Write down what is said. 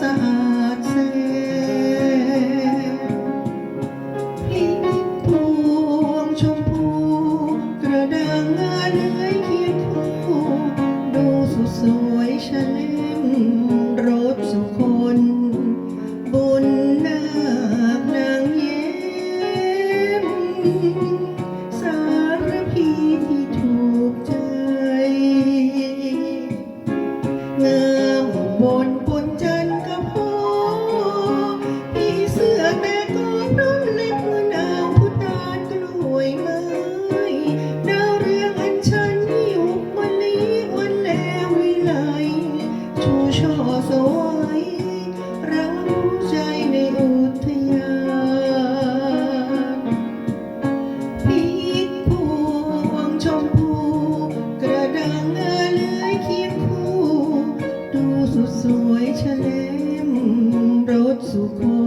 สะอาดเสพงชมพูกระดังเลื้ยเคียงคู่ดูสุดสวยฉลิมรถสุคนบนหน้านางเย็ม 祖国。